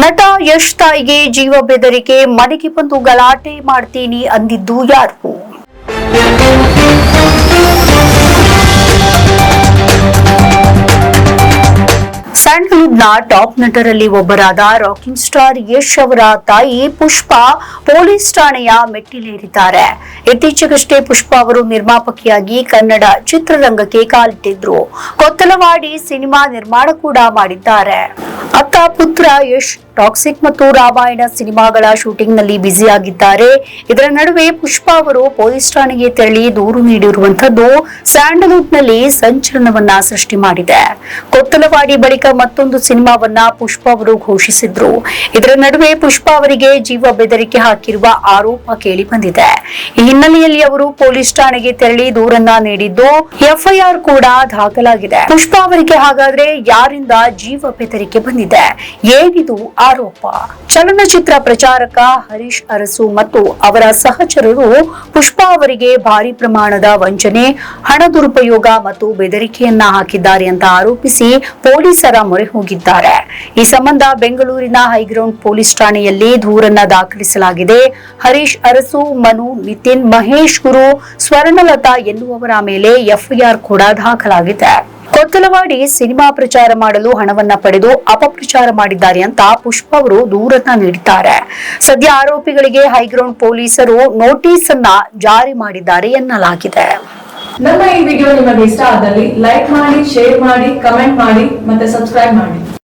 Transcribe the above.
ನಟ ಯಶ್ ತಾಯಿಗೆ ಜೀವ ಬೆದರಿಕೆ, ಮನೆಗೆ ಬಂದು ಗಲಾಟೆ ಮಾಡ್ತೀನಿ ಅಂದಿದ್ದು ಯಾರು? ಸ್ಯಾಂಡಲ್ವುಡ್ನ ಟಾಪ್ ನಟರಲ್ಲಿ ಒಬ್ಬರಾದ ರಾಕಿಂಗ್ ಸ್ಟಾರ್ ಯಶ್ ಅವರ ತಾಯಿ ಪುಷ್ಪಾ ಪೊಲೀಸ್ ಠಾಣೆಯ ಮೆಟ್ಟಿಲೇರಿದ್ದಾರೆ. ಇತ್ತೀಚೆಗಷ್ಟೇ ಪುಷ್ಪಾ ಅವರು ನಿರ್ಮಾಪಕಿಯಾಗಿ ಕನ್ನಡ ಚಿತ್ರರಂಗಕ್ಕೆ ಕಾಲಿಟ್ಟಿದ್ರು. ಕೊತ್ತಲವಾಡಿ ಸಿನಿಮಾ ನಿರ್ಮಾಣ ಕೂಡ ಮಾಡಿದ್ದಾರೆ. ಅತ್ತ ಪುತ್ರ ಯಶ್ ಟಾಕ್ಸಿಕ್ ಮತ್ತು ರಾಮಾಯಣ ಸಿನಿಮಾಗಳ ಶೂಟಿಂಗ್ನಲ್ಲಿ ಬ್ಯುಸಿಯಾಗಿದ್ದಾರೆ. ಇದರ ನಡುವೆ ಪುಷ್ಪಾ ಅವರು ಪೊಲೀಸ್ ಠಾಣೆಗೆ ತೆರಳಿ ದೂರು ನೀಡಿರುವಂತದ್ದು ಸ್ಯಾಂಡಲ್ವುಡ್ನಲ್ಲಿ ಸಂಚಲನವನ್ನ ಸೃಷ್ಟಿ ಮಾಡಿದೆ. ಕೊತ್ತಲವಾಡಿ ಬಳಿಕ ಮತ್ತೊಂದು ಸಿನಿಮಾವನ್ನ ಪುಷ್ಪಾ ಅವರು ಘೋಷಿಸಿದ್ರು. ಇದರ ನಡುವೆ ಪುಷ್ಪಾ ಅವರಿಗೆ ಜೀವ ಬೆದರಿಕೆ ಹಾಕಿರುವ ಆರೋಪ ಕೇಳಿ ಬಂದಿದೆ. ಈ ಹಿನ್ನೆಲೆಯಲ್ಲಿ ಅವರು ಪೊಲೀಸ್ ಠಾಣೆಗೆ ತೆರಳಿ ದೂರನ್ನ ನೀಡಿದ್ದು ಎಫ್ಐಆರ್ ಕೂಡ ದಾಖಲಾಗಿದೆ. ಪುಷ್ಪಾ ಅವರಿಗೆ ಹಾಗಾದ್ರೆ ಯಾರಿಂದ ಜೀವ ಬೆದರಿಕೆ ಬಂದಿದೆ? ಏನಿದು ಆರೋಪ. ಚಲನಚಿತ್ರ ಪ್ರಚಾರಕ ಹರೀಶ್ ಅರಸು ಮತ್ತು ಅವರ ಸಹಚರರು ಪುಷ್ಪಾ ಅವರಿಗೆ ಭಾರಿ ಪ್ರಮಾಣದ ವಂಚನೆ, ಹಣ ದುರುಪಯೋಗ ಮತ್ತು ಬೆದರಿಕೆಯನ್ನ ಹಾಕಿದ್ದಾರೆ ಅಂತ ಆರೋಪಿಸಿ ಪೊಲೀಸರ ಮೊರೆ ಹೋಗಿದ್ದಾರೆ. ಈ ಸಂಬಂಧ ಬೆಂಗಳೂರಿನ ಹೈಗ್ರೌಂಡ್ ಪೊಲೀಸ್ ಠಾಣೆಯಲ್ಲಿ ದೂರನ್ನ ದಾಖಲಿಸಲಾಗಿದೆ. ಹರೀಶ್ ಅರಸು, ಮನು, ನಿತಿನ್, ಮಹೇಶ್ ಗುರು, ಸ್ವರ್ಣಲತಾ ಎನ್ನುವವರ ಮೇಲೆ ಎಫ್ಐಆರ್ ಕೂಡ ದಾಖಲಾಗಿದೆ. ಕೊತ್ತಲವಾಡಿ ಸಿನಿಮಾ ಪ್ರಚಾರ ಮಾಡಲು ಹಣವನ್ನ ಪಡೆದು ಅಪಪ್ರಚಾರ ಮಾಡಿದ್ದಾರೆ ಅಂತ ಪುಷ್ಪ ಅವರು ದೂರನ್ನ ನೀಡಿದ್ದಾರೆ. ಸದ್ಯ ಆರೋಪಿಗಳಿಗೆ ಹೈಗ್ರೌಂಡ್ ಪೊಲೀಸರು ನೋಟಿಸ್ ಅನ್ನ ಜಾರಿ ಮಾಡಿದ್ದಾರೆ ಎನ್ನಲಾಗಿದೆ. ನಮ್ಮ ಈ ವಿಡಿಯೋ ನಿಮಗೆ ಇಷ್ಟ ಆದಲ್ಲಿ ಲೈಕ್ ಮಾಡಿ, ಶೇರ್ ಮಾಡಿ, ಕಮೆಂಟ್ ಮಾಡಿ ಮತ್ತೆ ಸಬ್ಸ್ಕ್ರೈಬ್ ಮಾಡಿ.